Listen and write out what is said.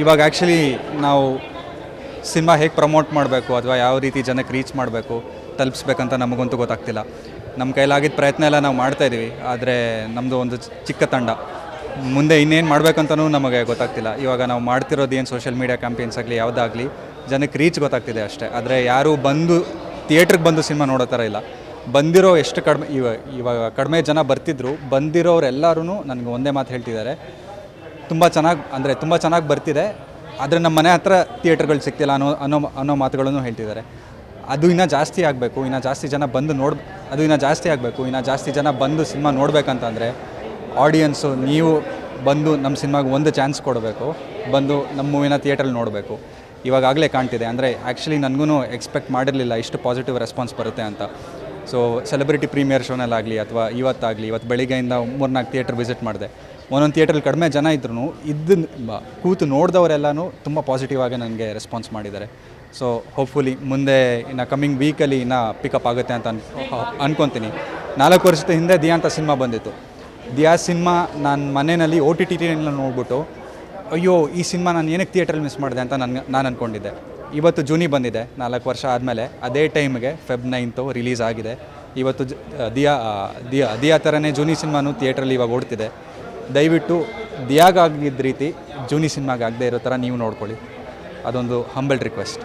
ಇವಾಗ ಆ್ಯಕ್ಚುಲಿ ನಾವು ಸಿನಿಮಾ ಹೇಗೆ ಪ್ರಮೋಟ್ ಮಾಡಬೇಕು ಅಥವಾ ಯಾವ ರೀತಿ ಜನಕ್ಕೆ ರೀಚ್ ಮಾಡಬೇಕು, ತಲುಪಿಸ್ಬೇಕಂತ ನಮಗಂತೂ ಗೊತ್ತಾಗ್ತಿಲ್ಲ. ನಮ್ಮ ಕೈಲಾಗಿದ್ದ ಪ್ರಯತ್ನ ಎಲ್ಲ ನಾವು ಮಾಡ್ತಾ ಇದೀವಿ, ಆದರೆ ನಮ್ಮದು ಒಂದು ಚಿಕ್ಕ ತಂಡ. ಮುಂದೆ ಇನ್ನೇನು ಮಾಡಬೇಕಂತನೂ ನಮಗೆ ಗೊತ್ತಾಗ್ತಿಲ್ಲ. ಇವಾಗ ನಾವು ಮಾಡ್ತಿರೋದು ಏನು ಸೋಷಿಯಲ್ ಮೀಡಿಯಾ ಕ್ಯಾಂಪೇನ್ಸ್ ಆಗಲಿ, ಯಾವುದಾಗಲಿ, ಜನಕ್ಕೆ ರೀಚ್ ಗೊತ್ತಾಗ್ತಿದೆ ಅಷ್ಟೇ. ಆದರೆ ಯಾರೂ ಬಂದು ಥಿಯೇಟ್ರಿಗೆ ಬಂದು ಸಿನಿಮಾ ನೋಡೋ ಥರ ಇಲ್ಲ. ಬಂದಿರೋ ಎಷ್ಟು ಕಡಿಮೆ, ಇವ, ಇವಾಗ ಕಡಿಮೆ ಜನ ಬರ್ತಿದ್ರು ಬಂದಿರೋರೆಲ್ಲರೂ ನನಗೆ ಒಂದೇ ಮಾತು ಹೇಳ್ತಿದ್ದಾರೆ. ತುಂಬ ಚೆನ್ನಾಗಿ, ಅಂದರೆ ತುಂಬ ಚೆನ್ನಾಗಿ ಬರ್ತಿದೆ. ಆದರೆ ನಮ್ಮ ಮನೆ ಹತ್ರ ಥಿಯೇಟರ್ಗಳು ಸಿಗ್ತಿಲ್ಲ ಅನ್ನೋ ಅನ್ನೋ ಅನ್ನೋ ಮಾತುಗಳನ್ನು ಹೇಳ್ತಿದ್ದಾರೆ. ಅದು ಇನ್ನೂ ಜಾಸ್ತಿ ಆಗಬೇಕು, ಇನ್ನು ಜಾಸ್ತಿ ಜನ ಬಂದು ನೋಡ್, ಅದು ಇನ್ನೂ ಜಾಸ್ತಿ ಆಗಬೇಕು, ಇನ್ನು ಜಾಸ್ತಿ ಜನ ಬಂದು ಸಿನಿಮಾ ನೋಡಬೇಕಂತಂದರೆ ಆಡಿಯನ್ಸು ನೀವು ಬಂದು ನಮ್ಮ ಸಿನಿಮಾಗೆ ಒಂದು ಚಾನ್ಸ್ ಕೊಡಬೇಕು, ಬಂದು ನಮ್ಮ ಮೂವಿನ ಥಿಯೇಟ್ರಲ್ಲಿ ನೋಡಬೇಕು. ಇವಾಗಲೇ ಕಾಣ್ತಿದೆ. ಅಂದರೆ ಆ್ಯಕ್ಚುಲಿ ನನಗೂ ಎಕ್ಸ್ಪೆಕ್ಟ್ ಮಾಡಿರಲಿಲ್ಲ ಇಷ್ಟು ಪಾಸಿಟಿವ್ ರೆಸ್ಪಾನ್ಸ್ ಬರುತ್ತೆ ಅಂತ. ಸೊ ಸೆಲೆಬ್ರಿಟಿ ಪ್ರೀಮಿಯರ್ ಶೋನಲ್ಲಾಗಲಿ ಅಥವಾ ಇವತ್ತಾಗಲಿ ಇವತ್ತು ಬೆಳಿಗ್ಗೆಯಿಂದ ಮೂರ್ನಾಲ್ಕು ಥಿಯೇಟ್ರ್ ವಿಸಿಟ್ ಮಾಡಿದೆ. ಒಂದೊಂದು ಥಿಯೇಟ್ರಲ್ಲಿ ಕಡಿಮೆ ಜನ ಇದ್ರೂ ಇದನ್ನ ಕೂತು ನೋಡಿದವರೆಲ್ಲನೂ ತುಂಬ ಪಾಸಿಟಿವ್ ಆಗಿ ನನಗೆ ರೆಸ್ಪಾನ್ಸ್ ಮಾಡಿದ್ದಾರೆ. ಸೊ ಹೋಪ್ಫುಲಿ ಮುಂದೆ ಇನ್ನು ಕಮ್ಮಿಂಗ್ ವೀಕಲ್ಲಿ ಇನ್ನು ಪಿಕಪ್ ಆಗುತ್ತೆ ಅಂತ ಅನ್ ಅನ್ಕೊತೀನಿ. ನಾಲ್ಕು ವರ್ಷದ ಹಿಂದೆ ದಿಯಾ ಅಂತ ಸಿನಿಮಾ ಬಂದಿತ್ತು. ದಿಯಾ ಸಿನಿಮಾ ನಾನು ಮನೆಯಲ್ಲಿ ಓ ಟಿ ಟಿ ನೋಡ್ಬಿಟ್ಟು, ಅಯ್ಯೋ, ಈ ಸಿನಿಮಾ ನಾನು ಏನಕ್ಕೆ ಥಿಯೇಟ್ರಲ್ಲಿ ಮಿಸ್ ಮಾಡಿದೆ? ಅಂತ ನಾನು ನಾನು ಅಂದ್ಕೊಂಡಿದ್ದೆ ಇವತ್ತು ಜೂನಿ ಬಂದಿದೆ, ನಾಲ್ಕು ವರ್ಷ ಆದಮೇಲೆ. ಅದೇ ಟೈಮ್ಗೆ ಫೆಬ್ ನೈನ್ತು ರಿಲೀಸ್ ಆಗಿದೆ. ಇವತ್ತು ದಿಯಾ ದಿಯಾ ದಿಯಾ ಥರನೇ ಜೂನಿ ಸಿನಿಮಾನು ಥಿಯೇಟ್ರಲ್ಲಿ ಇವಾಗ ಓಡ್ತಿದೆ. ದಯವಿಟ್ಟು ದಿಯಾಗಾಗಿದ್ದ ರೀತಿ ಜೂನಿ ಸಿನಿಮಾಗೆ ಆಗದೆ ಇರೋ ಥರ ನೀವು ನೋಡ್ಕೊಳ್ಳಿ. ಅದೊಂದು ಹಂಬಲ್ ರಿಕ್ವೆಸ್ಟ್